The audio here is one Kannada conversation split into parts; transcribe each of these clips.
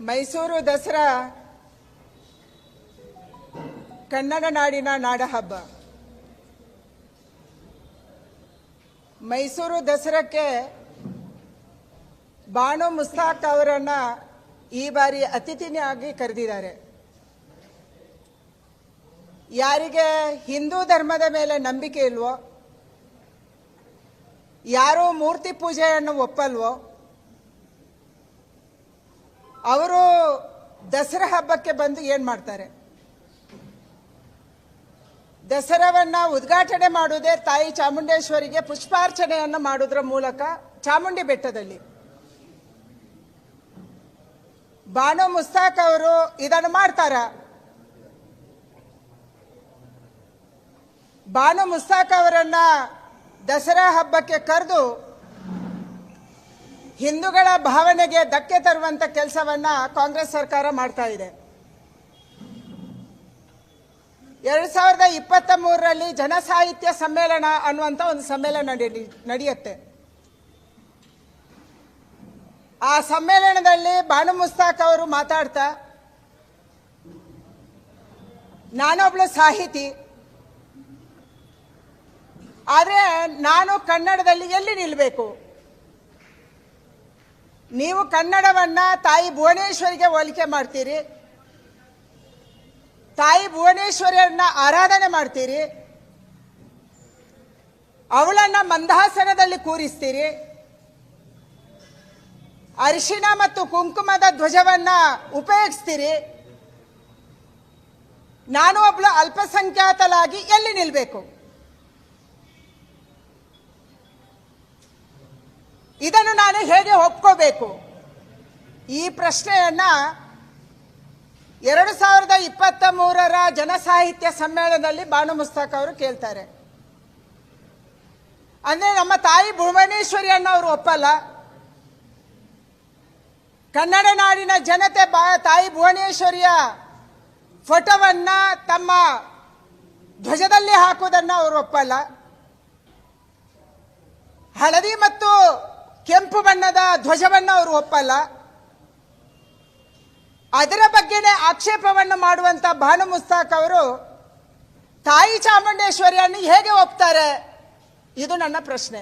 ಮೈಸೂರು ದಸರಾ ಕನ್ನಡ ನಾಡಿನ ನಾಡಹಬ್ಬ. ಮೈಸೂರು ದಸರಾಕ್ಕೆ ಬಾಣು ಮುಸ್ತಾಕ್ ಅವರನ್ನ ಈ ಬಾರಿ ಅತಿಥಿನಿಯಾಗಿ ಕರೆದಿದ್ದಾರೆ. ಯಾರಿಗೆ ಹಿಂದೂ ಧರ್ಮದ ಮೇಲೆ ನಂಬಿಕೆ ಇಲ್ವೋ, ಯಾರು ಮೂರ್ತಿ ಪೂಜೆಯನ್ನು ಒಪ್ಪಲ್ವೋ ಅವರು ದಸರಾ ಹಬ್ಬಕ್ಕೆ ಬಂದು ಏನ್ ಮಾಡ್ತಾರೆ? ದಸರಾವನ್ನ ಉದ್ಘಾಟನೆ ಮಾಡುವುದೇ ತಾಯಿ ಚಾಮುಂಡೇಶ್ವರಿಗೆ ಪುಷ್ಪಾರ್ಚನೆಯನ್ನು ಮಾಡುವುದರ ಮೂಲಕ ಚಾಮುಂಡಿ ಬೆಟ್ಟದಲ್ಲಿ. ಬಾನು ಮುಸ್ತಾಕ್ ಅವರು ಇದನ್ನು ಮಾಡ್ತಾರ. ಬಾನು ಮುಸ್ತಾಕ್ ಅವರನ್ನ ದಸರಾ ಹಬ್ಬಕ್ಕೆ ಕರೆದು ಹಿಂದೂಗಳ ಭಾವನೆಗೆ ಧಕ್ಕೆ ತರುವಂತ ಕೆಲಸವನ್ನ ಕಾಂಗ್ರೆಸ್ ಸರ್ಕಾರ ಮಾಡ್ತಾ ಇದೆ. ಎರಡ್ ಸಾವಿರದ ಇಪ್ಪತ್ತ ಮೂರರಲ್ಲಿ ಜನಸಾಹಿತ್ಯ ಸಮ್ಮೇಳನ ಅನ್ನುವಂತ ಒಂದು ಸಮ್ಮೇಳನ ನಡಿ- ನಡೆಯುತ್ತೆ. ಆ ಸಮ್ಮೇಳನದಲ್ಲಿ ಬಾನು ಮುಸ್ತಾಕ್ ಅವರು ಮಾತಾಡ್ತಾ, ನಾನೊಬ್ಳು ಸಾಹಿತಿ, ಆದರೆ ನಾನು ಕನ್ನಡದಲ್ಲಿ ಎಲ್ಲಿ ನಿಲ್ಲಬೇಕು ನೀವು ಕನ್ನಡವನ್ನ ತಾಯಿ ಭುವನೇಶ್ವರಿಗೆ ಹೋಲಿಕೆ ಮಾಡ್ತೀರಿ? ತಾಯಿ ಭುವನೇಶ್ವರಿಯನ್ನ ಆರಾಧನೆ ಮಾಡ್ತೀರಿ? ಅವಳನ್ನ ಮಂದಹಾಸನದಲ್ಲಿ ಕೂರಿಸ್ತೀರಿ? ಅರಿಶಿಣ ಮತ್ತು ಕುಂಕುಮದ ಧ್ವಜವನ್ನ ಉಪಯೋಗಿಸ್ತೀರಿ? ನಾನು ಒಬ್ಳು ಅಲ್ಪಸಂಖ್ಯಾತಲಾಗಿ ಎಲ್ಲಿ ನಿಲ್ಬೇಕು? ಇದನ್ನು ನಾನು ಹೇಗೆ ಒಪ್ಕೋಬೇಕು? ಈ ಪ್ರಶ್ನೆಯನ್ನ ಎರಡು ಸಾವಿರದ ಇಪ್ಪತ್ತ ಮೂರರ ಜನಸಾಹಿತ್ಯ ಸಮ್ಮೇಳನದಲ್ಲಿ ಬಾನು ಮುಸ್ತಾಕ್ ಅವರು ಕೇಳ್ತಾರೆ. ಅಂದ್ರೆ ನಮ್ಮ ತಾಯಿ ಭುವನೇಶ್ವರಿಯನ್ನ ಅವರು ಒಪ್ಪಲ್ಲ? ಕನ್ನಡ ನಾಡಿನ ಜನತೆ ತಾಯಿ ಭುವನೇಶ್ವರಿಯ ಫೋಟೋವನ್ನ ತಮ್ಮ ಧ್ವಜದಲ್ಲಿ ಹಾಕುವುದನ್ನು ಅವರು ಒಪ್ಪಲ್ಲ? ಹಳದಿ ಮತ್ತು ಕೆಂಪು ಬಣ್ಣದ ಧ್ವಜವನ್ನು ಅವರು ಒಪ್ಪಲ್ಲ. ಅದರ ಬಗ್ಗೆನೇ ಆಕ್ಷೇಪವನ್ನು ಮಾಡುವಂತ ಭಾನು ಮುಸ್ತಾಕ್ ಅವರು, ತಾಯಿ ಚಾಮುಂಡೇಶ್ವರಿಯನ್ನು ಹೇಗೆ ಒಪ್ತಾರೆ? ಇದು ನನ್ನ ಪ್ರಶ್ನೆ.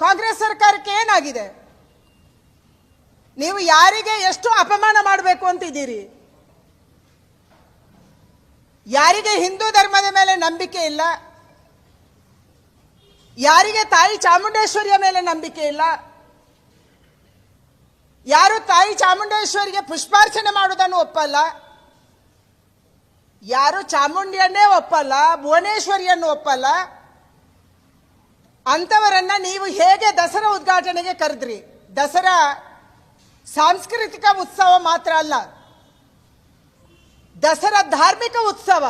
ಕಾಂಗ್ರೆಸ್ ಸರ್ಕಾರಕ್ಕೆ ಏನಾಗಿದೆ? ನೀವು ಯಾರಿಗೆ ಎಷ್ಟು ಅಪಮಾನ ಮಾಡಬೇಕು ಅಂತಿದ್ದೀರಿ? ಯಾರಿಗೆ ಹಿಂದೂ ಧರ್ಮದ ಮೇಲೆ ನಂಬಿಕೆ ಇಲ್ಲ? ಯಾರಿಗೆ ತಾಯಿ ಚಾಮುಂಡೇಶ್ವರಿಯ ಮೇಲೆ ನಂಬಿಕೆ ಇಲ್ಲ? ಯಾರು ತಾಯಿ ಚಾಮುಂಡೇಶ್ವರಿಗೆ ಪುಷ್ಪಾರ್ಚನೆ ಮಾಡುವುದನ್ನು ಒಪ್ಪಲ್ಲ? ಯಾರು ಚಾಮುಂಡಿಯನ್ನೇ ಒಪ್ಪಲ್ಲ? ಭುವನೇಶ್ವರಿಯನ್ನು ಒಪ್ಪಲ್ಲ? ಅಂಥವರನ್ನ ನೀವು ಹೇಗೆ ದಸರಾ ಉದ್ಘಾಟನೆಗೆ ಕರೆದ್ರಿ? ದಸರಾ ಸಾಂಸ್ಕೃತಿಕ ಉತ್ಸವ ಮಾತ್ರ ಅಲ್ಲ, ದಸರಾ ಧಾರ್ಮಿಕ ಉತ್ಸವ.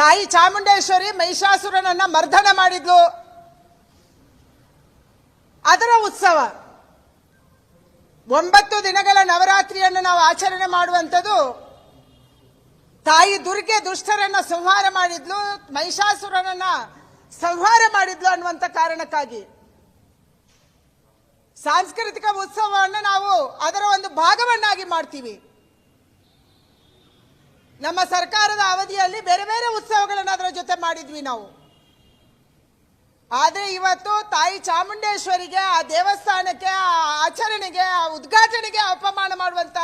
ತಾಯಿ ಚಾಮುಂಡೇಶ್ವರಿ ಮಹಿಷಾಸುರನನ್ನ ಮರ್ದನ ಮಾಡಿದ್ಲು. ಅದರ ಉತ್ಸವ. ಒಂಬತ್ತು ದಿನಗಳ ನವರಾತ್ರಿಯನ್ನು ನಾವು ಆಚರಣೆ ಮಾಡುವಂಥದ್ದು. ತಾಯಿ ದುರ್ಗೆ ದುಷ್ಟರನ್ನ ಸಂಹಾರ ಮಾಡಿದ್ಲು, ಮಹಿಷಾಸುರನನ್ನ ಸಂಹಾರ ಮಾಡಿದ್ಲು ಅನ್ನುವಂಥ ಕಾರಣಕ್ಕಾಗಿ. ಸಾಂಸ್ಕೃತಿಕ ಉತ್ಸವವನ್ನು ನಾವು ಅದರ ಒಂದು ಭಾಗವನ್ನಾಗಿ ಮಾಡ್ತೀವಿ. ನಮ್ಮ ಸರ್ಕಾರದ ಅವಧಿಯಲ್ಲಿ ಬೇರೆ ಬೇರೆ ಉತ್ಸವಗಳನ್ನು ಅದರ ಜೊತೆ ಮಾಡಿದ್ವಿ ನಾವು. ಆದರೆ ಇವತ್ತು ತಾಯಿ ಚಾಮುಂಡೇಶ್ವರಿಗೆ, ಆ ದೇವಸ್ಥಾನಕ್ಕೆ, ಆ ಆಚರಣೆಗೆ, ಆ ಉದ್ಘಾಟನೆಗೆ ಅಪಮಾನ ಮಾಡುವಂತ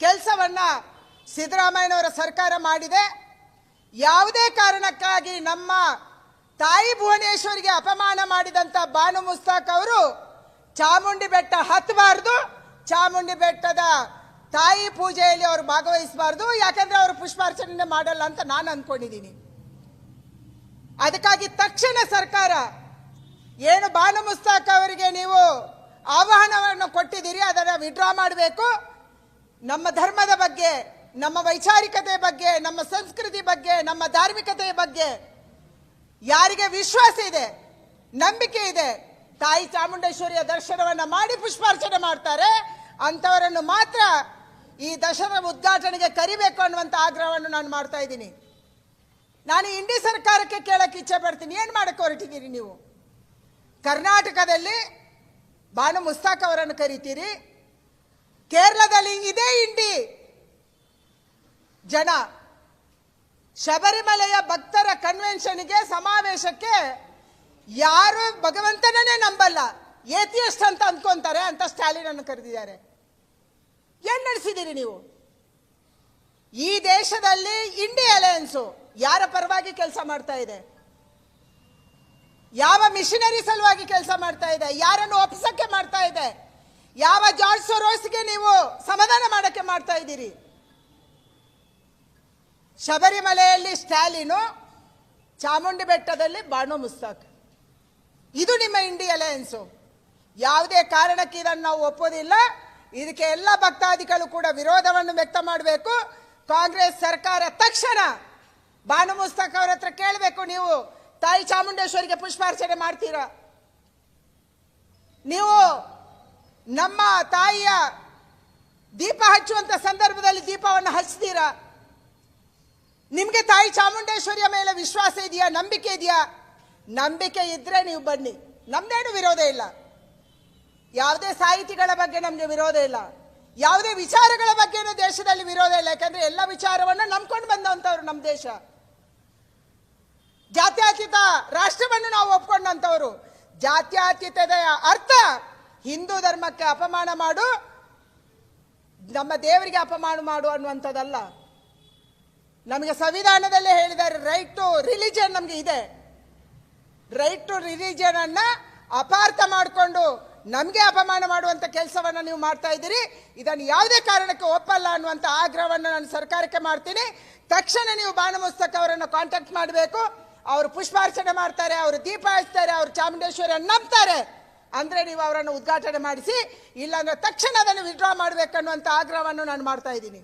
ಕೆಲಸವನ್ನ ಸಿದ್ದರಾಮಯ್ಯನವರ ಸರ್ಕಾರ ಮಾಡಿದೆ. ಯಾವುದೇ ಕಾರಣಕ್ಕಾಗಿ ನಮ್ಮ ತಾಯಿ ಭುವನೇಶ್ವರಿಗೆ ಅಪಮಾನ ಮಾಡಿದಂತ ಬಾನು ಮುಸ್ತಾಕ್ ಅವರು ಚಾಮುಂಡಿ ಬೆಟ್ಟ ಹತ್ತಬಾರ್ದು ಚಾಮುಂಡಿ ಬೆಟ್ಟದ ತಾಯಿ ಪೂಜೆಯಲ್ಲಿ ಅವರು ಭಾಗವಹಿಸಬಾರ್ದು, ಯಾಕಂದ್ರೆ ಅವರು ಪುಷ್ಪಾರ್ಚನೆ ಮಾಡಲ್ಲ ಅಂತ ನಾನು ಅಂದ್ಕೊಂಡಿದ್ದೀನಿ ಅದಕ್ಕಾಗಿ ತಕ್ಷಣ ಸರ್ಕಾರ ಏನು ಬಾನು ಮುಸ್ತಾಕ್ ಅವರಿಗೆ ನೀವು ಆಹ್ವಾನವನ್ನು ಕೊಟ್ಟಿದ್ದೀರಿ, ಅದನ್ನು ವಿಡ್ರಾ ಮಾಡಬೇಕು. ನಮ್ಮ ಧರ್ಮದ ಬಗ್ಗೆ, ನಮ್ಮ ವೈಚಾರಿಕತೆ ಬಗ್ಗೆ, ನಮ್ಮ ಸಂಸ್ಕೃತಿ ಬಗ್ಗೆ, ನಮ್ಮ ಧಾರ್ಮಿಕತೆಯ ಬಗ್ಗೆ ಯಾರಿಗೆ ವಿಶ್ವಾಸ ಇದೆ, ನಂಬಿಕೆ ಇದೆ, ತಾಯಿ ಚಾಮುಂಡೇಶ್ವರಿಯ ದರ್ಶನವನ್ನು ಮಾಡಿ ಪುಷ್ಪಾರ್ಚನೆ ಮಾಡ್ತಾರೆ ಅಂತವರನ್ನು ಮಾತ್ರ ಈ ದಸರಾ ಉದ್ಘಾಟನೆಗೆ ಕರಿಬೇಕು ಅನ್ನುವಂಥ ಆಗ್ರಹವನ್ನು ನಾನು ಮಾಡ್ತಾ ಇದ್ದೀನಿ. ನಾನು ಇಂಡಿ ಸರ್ಕಾರಕ್ಕೆ ಕೇಳಕ್ಕೆ ಇಚ್ಛೆ ಪಡ್ತೀನಿ. ಏನು ಮಾಡಕ್ಕೆ ಹೊರಟಿದ್ದೀರಿ ನೀವು? ಕರ್ನಾಟಕದಲ್ಲಿ ಬಾನು ಮುಸ್ತಾಕ್ ಅವರನ್ನು ಕರಿತೀರಿ. ಕೇರಳದಲ್ಲಿ ಇದೇ ಇಂಡಿ ಜನ ಶಬರಿಮಲೆಯ ಭಕ್ತರ ಕನ್ವೆನ್ಷನ್ಗೆ ಸಮಾವೇಶಕ್ಕೆ ಯಾರು ಭಗವಂತನನ್ನೇ ನಂಬಲ್ಲ. ಏತಿಯಸ್ಟ್ ಅಂತ ಅಂದ್ಕೊಂತಾರೆ ಅಂತ ಸ್ಟಾಲಿನ್ ಅನ್ನು ಕರೆದಿದ್ದಾರೆ. ಏನ್ ನಡೆಸಿದ್ದೀರಿ ನೀವು? ಈ ದೇಶದಲ್ಲಿ ಇಂಡಿ ಅಲಯನ್ಸು ಯಾರ ಪರವಾಗಿ ಕೆಲಸ ಮಾಡ್ತಾ ಇದೆ? ಯಾವ ಮಿಷನರಿ ಸಲುವಾಗಿ ಕೆಲಸ ಮಾಡ್ತಾ ಇದೆ? ಯಾರನ್ನು ಒಪ್ಪಿಸಕ್ಕೆ ಮಾಡ್ತಾ ಇದೆ? ಯಾವ ಜಾರ್ಜ್ ಸೊರೋಸ್ಗೆ ನೀವು ಸಮಾಧಾನ ಮಾಡಕ್ಕೆ ಮಾಡ್ತಾ ಇದ್ದೀರಿ? ಶಬರಿಮಲೆಯಲ್ಲಿ ಸ್ಟ್ಯಾಲಿನು, ಚಾಮುಂಡಿ ಬೆಟ್ಟದಲ್ಲಿ ಬಾಣು ಮುಸ್ತಾಕ್. ಇದು ನಿಮ್ಮ ಇಂಡಿ ಅಲಯನ್ಸು ಯಾವುದೇ ಕಾರಣಕ್ಕೆ ಇದನ್ನು ನಾವು ಒಪ್ಪೋದಿಲ್ಲ. ಇದಕ್ಕೆ ಎಲ್ಲ ಭಕ್ತಾದಿಗಳು ಕೂಡ ವಿರೋಧವನ್ನು ವ್ಯಕ್ತ ಮಾಡಬೇಕು. ಕಾಂಗ್ರೆಸ್ ಸರ್ಕಾರ ತಕ್ಷಣ ಬಾನು ಅವರ ಹತ್ರ ಕೇಳಬೇಕು, ನೀವು ತಾಯಿ ಚಾಮುಂಡೇಶ್ವರಿಗೆ ಪುಷ್ಪಾರ್ಚನೆ ಮಾಡ್ತೀರಾ? ನೀವು ನಮ್ಮ ತಾಯಿಯ ದೀಪ ಹಚ್ಚುವಂತ ಸಂದರ್ಭದಲ್ಲಿ ದೀಪವನ್ನು ಹಚ್ತೀರಾ? ನಿಮಗೆ ತಾಯಿ ಚಾಮುಂಡೇಶ್ವರಿಯ ಮೇಲೆ ವಿಶ್ವಾಸ ಇದೆಯಾ? ನಂಬಿಕೆ ಇದೆಯಾ? ನಂಬಿಕೆ ಇದ್ರೆ ನೀವು ಬನ್ನಿ. ನಮ್ದೇನು ವಿರೋಧ ಇಲ್ಲ. ಯಾವುದೇ ಸಾಹಿತಿಗಳ ಬಗ್ಗೆ ನಮಗೆ ವಿರೋಧ ಇಲ್ಲ. ಯಾವುದೇ ವಿಚಾರಗಳ ಬಗ್ಗೆನೂ ದೇಶದಲ್ಲಿ ವಿರೋಧ ಇಲ್ಲ. ಯಾಕಂದ್ರೆ ಎಲ್ಲ ವಿಚಾರವನ್ನು ನಂಬ್ಕೊಂಡು ಬಂದಂಥವ್ರು ನಮ್ಮ ದೇಶ. ಜಾತ್ಯಾತೀತ ರಾಷ್ಟ್ರವನ್ನು ನಾವು ಒಪ್ಕೊಂಡಂಥವ್ರು. ಜಾತ್ಯಾತೀತದ ಅರ್ಥ ಹಿಂದೂ ಧರ್ಮಕ್ಕೆ ಅಪಮಾನ ಮಾಡು, ನಮ್ಮ ದೇವರಿಗೆ ಅಪಮಾನ ಮಾಡು ಅನ್ನುವಂಥದ್ದಲ್ಲ. ನಮಗೆ ಸಂವಿಧಾನದಲ್ಲೇ ಹೇಳಿದ್ದಾರೆ ರೈಟ್ ಟು ರಿಲಿಜನ್ ನಮಗೆ ಇದೆ. ರೈಟ್ ಟು ರಿಲಿಜನ್ ಅನ್ನ ಅಪಾರ್ಥ ಮಾಡಿಕೊಂಡು ನಮಗೆ ಅಪಮಾನ ಮಾಡುವಂಥ ಕೆಲಸವನ್ನು ನೀವು ಮಾಡ್ತಾ ಇದ್ದೀರಿ. ಇದನ್ನು ಯಾವುದೇ ಕಾರಣಕ್ಕೆ ಒಪ್ಪಲ್ಲ ಅನ್ನುವಂಥ ಆಗ್ರಹವನ್ನು ನಾನು ಸರ್ಕಾರಕ್ಕೆ ಮಾಡ್ತೀನಿ. ತಕ್ಷಣ ನೀವು ಬಾಣಮುಸ್ತಕ್ ಅವರನ್ನು ಕಾಂಟ್ಯಾಕ್ಟ್ ಮಾಡಬೇಕು. ಅವರು ಪುಷ್ಪಾರ್ಚನೆ ಮಾಡ್ತಾರೆ, ಅವರು ದೀಪ ಹಚ್ತಾರೆ, ಅವರು ಚಾಮುಂಡೇಶ್ವರಿಯನ್ನು ನಂಬ್ತಾರೆ. ಅಂದರೆ ನೀವು ಅವರನ್ನು ಉದ್ಘಾಟನೆ ಮಾಡಿಸಿ, ಇಲ್ಲಾಂದ್ರೆ ತಕ್ಷಣ ಅದನ್ನು ವಿಡ್ರಾ ಮಾಡಬೇಕನ್ನುವಂಥ ಆಗ್ರಹವನ್ನು ನಾನು ಮಾಡ್ತಾ ಇದ್ದೀನಿ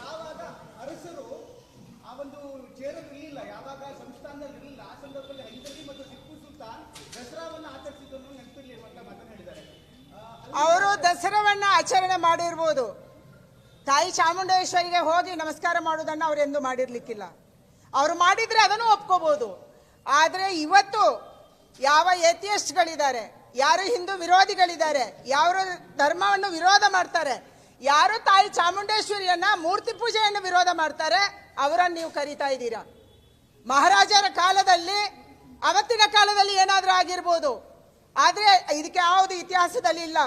ಯಾವಾಗ ಅರಸರು ಆ ಒಂದು ಚೇರಲ್ಲಿ ಇರಲಿಲ್ಲ ಯಾವಾಗ ಸಂಸ್ಥಾನದಲ್ಲಿ ಇರಲಿಲ್ಲ ಆ ಸಂದರ್ಭದಲ್ಲಿ ಹೈದರಿ ಮತ್ತು ಟಿಪ್ಪು ಸುಲ್ತಾನ್ ದಸರಾವನ್ನು ಆಚರಿಸಿದ್ದನ್ನು ನೆನಪಿರಲಿ ಅಂತ ಮಾತನ್ನು ಹೇಳಿದ್ದಾರೆ ಅವರು ದಸರಾವನ್ನ ಆಚರಣೆ ಮಾಡಿರ್ಬೋದು. ತಾಯಿ ಚಾಮುಂಡೇಶ್ವರಿಗೆ ಹೋಗಿ ನಮಸ್ಕಾರ ಮಾಡೋದನ್ನು ಎಂದು ಮಾಡಿರ್ಲಿಕ್ಕಿಲ್ಲ. ಅವರು ಮಾಡಿದ್ರೆ ಅದನ್ನು ಒಪ್ಕೋಬಹುದು ಆದರೆ ಇವತ್ತು ಯಾವ ಏಥಿಯಸ್ಟ್ಗಳಿದ್ದಾರೆ, ಯಾರು ಹಿಂದೂ ವಿರೋಧಿಗಳಿದ್ದಾರೆ, ಯಾರು ಧರ್ಮವನ್ನು ವಿರೋಧ ಮಾಡ್ತಾರೆ, ಯಾರು ತಾಯಿ ಚಾಮುಂಡೇಶ್ವರಿಯನ್ನ ಮೂರ್ತಿ ಪೂಜೆಯನ್ನು ವಿರೋಧ ಮಾಡ್ತಾರೆ, ಅವರನ್ನು ನೀವು ಕರಿತಾ ಇದ್ದೀರಾ? ಮಹಾರಾಜರ ಕಾಲದಲ್ಲಿ, ಅವತ್ತಿನ ಕಾಲದಲ್ಲಿ ಏನಾದರೂ ಆಗಿರ್ಬೋದು. ಆದರೆ ಇದಕ್ಕೆ ಯಾವುದು ಇತಿಹಾಸದಲ್ಲಿ ಇಲ್ಲ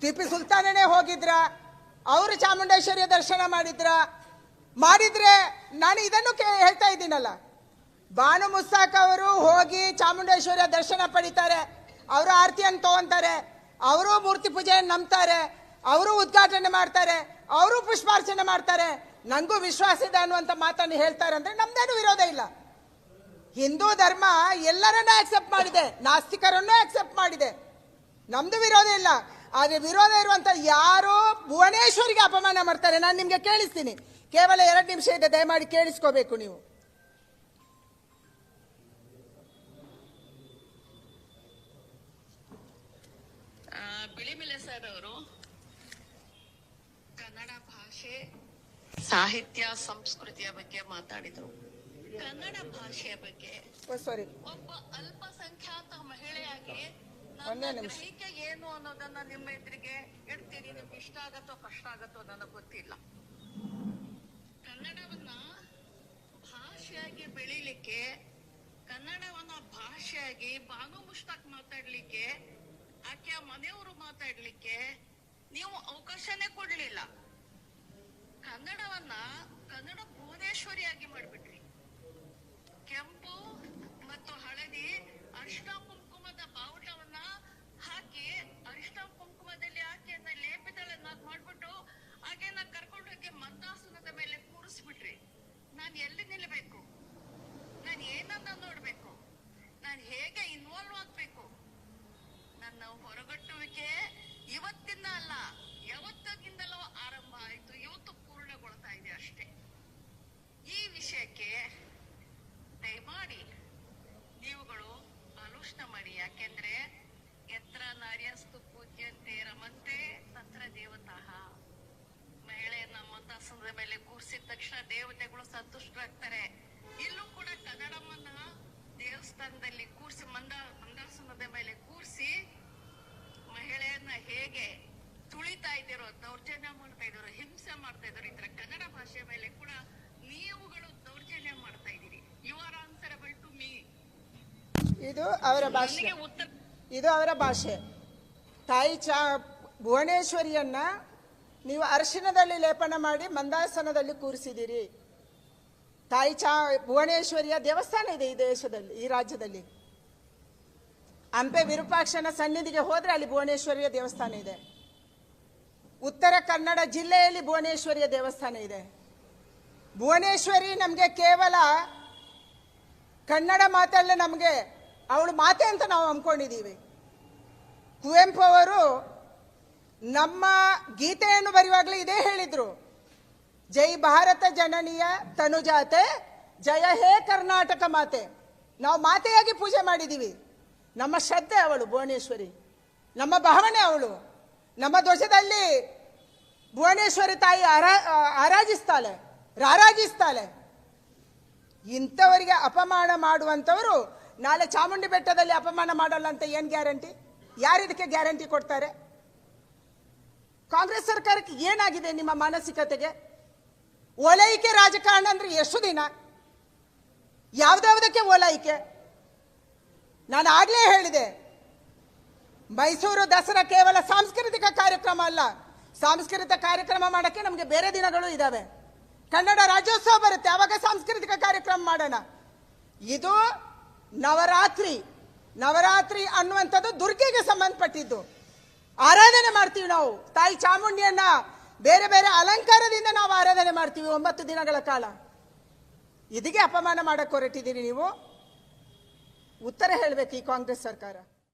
ಟಿಪ್ಪು ಸುಲ್ತಾನನೇ ಹೋಗಿದ್ರ, ಅವರು ಚಾಮುಂಡೇಶ್ವರಿಯ ದರ್ಶನ ಮಾಡಿದ್ರ. ಮಾಡಿದ್ರೆ ನಾನು ಇದನ್ನು ಹೇಳ್ತಾ ಇದ್ದೀನಲ್ಲ. ಬಾನು ಮುಸ್ತಾಕ್ ಅವರು ಹೋಗಿ ಚಾಮುಂಡೇಶ್ವರಿಯ ದರ್ಶನ ಪಡಿತಾರೆ. ಅವರು ಆರತಿಯನ್ನು ತಗೊಂತಾರೆ. ಅವರು ಮೂರ್ತಿ ಪೂಜೆಯನ್ನು ನಂಬ್ತಾರೆ. ಅವರು ಉದ್ಘಾಟನೆ ಮಾಡ್ತಾರೆ. ಅವರು ಪುಷ್ಪಾರ್ಚನೆ ಮಾಡ್ತಾರೆ. ನನಗೂ ವಿಶ್ವಾಸ ಇದೆ ಅನ್ನುವಂಥ ಮಾತನ್ನು ಹೇಳ್ತಾರೆ ಅಂದರೆ ನಮ್ದೇನು ವಿರೋಧ ಇಲ್ಲ. ಹಿಂದೂ ಧರ್ಮ ಎಲ್ಲರನ್ನೂ ಆಕ್ಸೆಪ್ಟ್ ಮಾಡಿದೆ. ನಾಸ್ತಿಕರನ್ನೂ ಆಕ್ಸೆಪ್ಟ್ ಮಾಡಿದೆ. ನಮ್ದು ವಿರೋಧ ಇಲ್ಲ. ಆದ್ರೆ ವಿರೋಧ ಇರುವಂತ ಯಾರು ಭುವನೇಶ್ವರಿಗೆ ಅಪಮಾನ ಮಾಡ್ತಾರೆ. ನಾನು ನಿಮ್ಗೆ ಕೇಳಿಸ್ತೀನಿ. ಕೇವಲ ಎರಡು ನಿಮಿಷ ಇದೆ ದಯಮಾಡಿ ಕೇಳಿಸ್ಕೋಬೇಕು ನೀವು. ಬಿಳಿಮಿಲೆ ಸರ್ ಅವರು ಕನ್ನಡ ಭಾಷೆ ಸಾಹಿತ್ಯ ಸಂಸ್ಕೃತಿಯ ಬಗ್ಗೆ ಮಾತಾಡಿದ್ರು. ಕನ್ನಡ ಭಾಷೆಯ ಬಗ್ಗೆ ಸಾರಿ ಒಬ್ಬ ಅಲ್ಪಸಂಖ್ಯಾತ ಮಹಿಳೆಯಾಗಿ ಒಂದೇ ನಿಮಿಷ. ಏನು ಅನ್ನೋದನ್ನ ನಿಮ್ಮ ಎದುರಿಗೆ ಇಡ್ತೀನಿ ನಿಮ್ಗೆ ಇಷ್ಟ ಆಗತ್ತೋ ಕಷ್ಟ ಆಗತ್ತೋ ನನಗೆ ಗೊತ್ತಿಲ್ಲ. ಕನ್ನಡವನ್ನ ಭಾಷೆಯಾಗಿ ಬೆಳಿಲಿಕ್ಕೆ ಕನ್ನಡವನ್ನ ಭಾಷೆಯಾಗಿ ಬಾನು ಮುಷ್ತಾಕ್ ಮಾತಾಡ್ಲಿಕ್ಕೆ ಆಕೆಯ ಮನೆಯವರು ಮಾತಾಡ್ಲಿಕ್ಕೆ ನೀವು ಅವಕಾಶನೇ ಕೊಡ್ಲಿಲ್ಲ. ಕನ್ನಡವನ್ನ ಕನ್ನಡ ಭುವನೇಶ್ವರಿಯಾಗಿ ಮಾಡ್ಬಿಟ್ರಿ. ಕೆಂಪು ಮತ್ತು ಹಳದಿ ಅರಿಶಿನ ಕುಂಕುಮದ ಬಾವುಟವನ್ನ ಹಾಕಿ ಅರಿಶಿನ ಕುಂಕುಮದಲ್ಲಿ ಆಕೆಯನ್ನ ಲೇಪಿದಳನ್ನಾಗಿ ಮಾಡ್ಬಿಟ್ಟು ಆಕೆಯನ್ನ ಕರ್ಕೊಂಡು ಹೋಗಿ ಮಂದಾಸನದ ಮೇಲೆ ಕೂರಿಸ್ಬಿಟ್ರಿ ನಾನು ಎಲ್ಲಿ ನಿಲ್ಲಬೇಕು ನಾನು ಏನನ್ನ ನೋಡ್ಬೇಕು ನಾನು ಹೇಗೆ ಇನ್ವಾಲ್ವ್ ಆಗ್ಬೇಕು ನನ್ನ ಹೊರಗಟ್ಟುವಿಕೆ ಇವತ್ತಿಂದ ಅಲ್ಲ ಯಾವತ್ತಿಂದಲೂ ಆರಂಭ ಆಯ್ತು ಇವತ್ತು ಪೂರ್ಣಗೊಳ್ತಾ ಇದೆ ಅಷ್ಟೇ ಈ ವಿಷಯಕ್ಕೆ ದಯಮಾಡಿ ನೀವುಗಳು ಯಾಕೆಂದ್ರೆ ಎತ್ರ ನಾರ್ಯಸ್ತು ಪೂಜ್ಯಂತೆ ರಮಂತೆ ತತ್ರ ದೇವತಾಹ ಮಹಿಳೆಯನ್ನ ಮಂದಾಸನದ ಮೇಲೆ ಕೂರಿಸಿದ ತಕ್ಷಣ ದೇವತೆಗಳು ಸಂತುಷ್ಟರಾಗ್ತಾರೆ ಇಲ್ಲೂ ಕೂಡ ಕನ್ನಡಮ್ಮನ್ನ ದೇವಸ್ಥಾನದಲ್ಲಿ ಕೂರಿಸಿ ಮಂದ ಮಂದಾಸನದ ಮೇಲೆ ಕೂರಿಸಿ ಮಹಿಳೆಯನ್ನ ಹೇಗೆ ತುಳಿತಾ ಇದ್ದೀರೋ ದೌರ್ಜನ್ಯ ಮಾಡ್ತಾ ಇದ್ದೀರೋ ಹಿಂಸೆ ಮಾಡ್ತಾ ಇದ್ದಾರೆ. ಈ ತರ ಕನ್ನಡ ಭಾಷೆ ಮೇಲೆ ಕೂಡ ನೀವುಗಳು ದೌರ್ಜನ್ಯ ಮಾಡ್ತಾ ಇದ್ದೀರಿ. You are answerable to me ಇದು ಅವರ ಭಾಷೆ. ಇದು ಅವರ ಭಾಷೆ. ತಾಯಿ ಚಾ ಭುವನೇಶ್ವರಿಯನ್ನ ನೀವು ಅರಿಶಿನದಲ್ಲಿ ಲೇಪನ ಮಾಡಿ ಮಂದಾಸನದಲ್ಲಿ ಕೂರಿಸಿದ್ದೀರಿ. ತಾಯಿ ಚಾ ಭುವನೇಶ್ವರಿಯ ದೇವಸ್ಥಾನ ಇದೆ ಈ ದೇಶದಲ್ಲಿ ಈ ರಾಜ್ಯದಲ್ಲಿ. ಹಂಪೆ ವಿರೂಪಾಕ್ಷನ ಸನ್ನಿಧಿಗೆ ಹೋದ್ರೆ ಅಲ್ಲಿ ಭುವನೇಶ್ವರಿಯ ದೇವಸ್ಥಾನ ಇದೆ. ಉತ್ತರ ಕನ್ನಡ ಜಿಲ್ಲೆಯಲ್ಲಿ ಭುವನೇಶ್ವರಿಯ ದೇವಸ್ಥಾನ ಇದೆ. ಭುವನೇಶ್ವರಿ ನಮಗೆ ಕೇವಲ ಕನ್ನಡ ಮಾತಲ್ಲೇ ನಮಗೆ ಅವಳು ಮಾತೆ ಅಂತ ನಾವು ಅಂದ್ಕೊಂಡಿದ್ದೀವಿ ಕುವೆಂಪು ಅವರು ನಮ್ಮ ಗೀತೆಯನ್ನು ಬರೆಯುವಾಗಲೇ ಇದೇ ಹೇಳಿದರು. ಜೈ ಭಾರತ ಜನನಿಯ ತನುಜಾತೆ, ಜಯ ಹೇ ಕರ್ನಾಟಕ ಮಾತೆ. ನಾವು ಮಾತೆಯಾಗಿ ಪೂಜೆ ಮಾಡಿದ್ದೀವಿ ನಮ್ಮ ಶ್ರದ್ಧೆ ಅವಳು ಭುವನೇಶ್ವರಿ. ನಮ್ಮ ಭಾವನೆ ಅವಳು. ನಮ್ಮ ಧ್ವಜದಲ್ಲಿ ಭುವನೇಶ್ವರಿ ತಾಯಿ ಆರಾ ಆರಾಜಿಸ್ತಾಳೆ, ರಾರಾಜಿಸ್ತಾಳೆ. ಇಂಥವರಿಗೆ ಅಪಮಾನ ಮಾಡುವಂಥವರು ನಾಳೆ ಚಾಮುಂಡಿ ಬೆಟ್ಟದಲ್ಲಿ ಅಪಮಾನ ಮಾಡಲ್ಲ ಅಂತ ಏನು ಗ್ಯಾರಂಟಿ? ಯಾರಿದಕ್ಕೆ ಗ್ಯಾರಂಟಿ ಕೊಡ್ತಾರೆ? ಕಾಂಗ್ರೆಸ್ ಸರ್ಕಾರಕ್ಕೆ ಏನಾಗಿದೆ ನಿಮ್ಮ ಮಾನಸಿಕತೆಗೆ? ಓಲೈಕೆ ರಾಜಕಾರಣ ಅಂದ್ರೆ ಎಷ್ಟು ದಿನ? ಯಾವ್ದಾವುದಕ್ಕೆ ಓಲೈಕೆ? ನಾನು ಆಗ್ಲೇ ಹೇಳಿದೆ, ಮೈಸೂರು ದಸರಾ ಕೇವಲ ಸಾಂಸ್ಕೃತಿಕ ಕಾರ್ಯಕ್ರಮ ಅಲ್ಲ ಸಾಂಸ್ಕೃತಿಕ ಕಾರ್ಯಕ್ರಮ ಮಾಡೋಕ್ಕೆ ನಮಗೆ ಬೇರೆ ದಿನಗಳು ಇದಾವೆ. ಕನ್ನಡ ರಾಜ್ಯೋತ್ಸವ ಬರುತ್ತೆ, ಅವಾಗ ಸಾಂಸ್ಕೃತಿಕ ಕಾರ್ಯಕ್ರಮ ಮಾಡೋಣ. ಇದು ನವರಾತ್ರಿ. ನವರಾತ್ರಿ ಅನ್ನುವಂಥದ್ದು ದುರ್ಗೆಗೆ ಸಂಬಂಧಪಟ್ಟಿದ್ದು. ಆರಾಧನೆ ಮಾಡ್ತೀವಿ ನಾವು. ತಾಯಿ ಚಾಮುಂಡಿಯನ್ನ ಬೇರೆ ಬೇರೆ ಅಲಂಕಾರದಿಂದ ನಾವು ಆರಾಧನೆ ಮಾಡ್ತೀವಿ ಒಂಬತ್ತು ದಿನಗಳ ಕಾಲ. ಇದಕ್ಕೆ ಅಪಮಾನ ಮಾಡಕ್ಕೆ ಹೊರಟಿದ್ದೀರಿ ನೀವು. ಉತ್ತರ ಹೇಳಬೇಕು ಈ ಕಾಂಗ್ರೆಸ್ ಸರ್ಕಾರ.